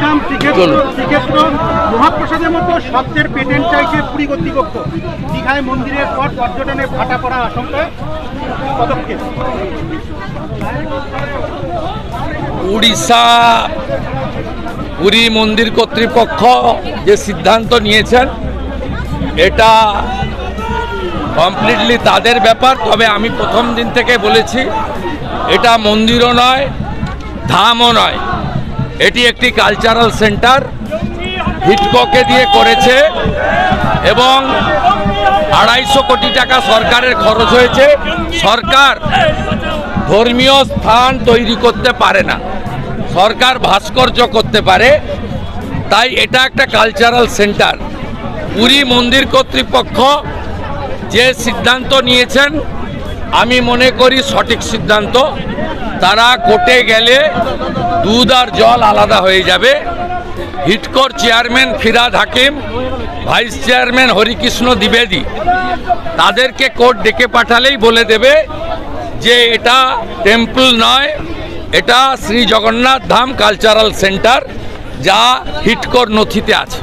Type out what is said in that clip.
ধাম শ্রীক্ষেত্র শ্রীক্ষেত্র মহাপ্রসাদের মতো শব্দের পেটেন্ট চাইছে পুরী কর্তৃপক্ষ। দীঘায় মন্দিরের পর পর্যটনে ভাটা পড়া আশঙ্কায় পদক্ষেপ। উড়িষ্যা পুরী মন্দির কর্তৃপক্ষ যে সিদ্ধান্ত নিয়েছেন এটা কমপ্লিটলি তাদের ব্যাপার তবে আমি প্রথম দিন থেকে বলেছি এটা মন্দিরও নয় ধামও নয়। এটি একটি কালচারাল সেন্টার হিটককে দিয়ে করেছে এবং আড়াইশো কোটি টাকা সরকারের খরচ হয়েছে। সরকার ধর্মীয় স্থান তৈরি করতে পারে না। সরকার ভাস্কর্য করতে পারে। তাই এটা একটা কালচারাল সেন্টার পুরী মন্দির কর্তৃপক্ষ যে সিদ্ধান্ত নিয়েছেন, আমি মনে করি সঠিক সিদ্ধান্ত। তারা কোর্টে গেলে দুধ আর জল আলাদা হয়ে যাবে। হিটকোর chairman Firhad Hakim, vice chairman Harikrishna দ্বিবেদী তাদেরকে কোর্ট ডেকে পাঠালেই বলে দেবে যে এটা টেম্পল নয়, এটা শ্রী জগন্নাথ ধাম কালচারাল সেন্টার যা হিটকোর নথিতে আছে।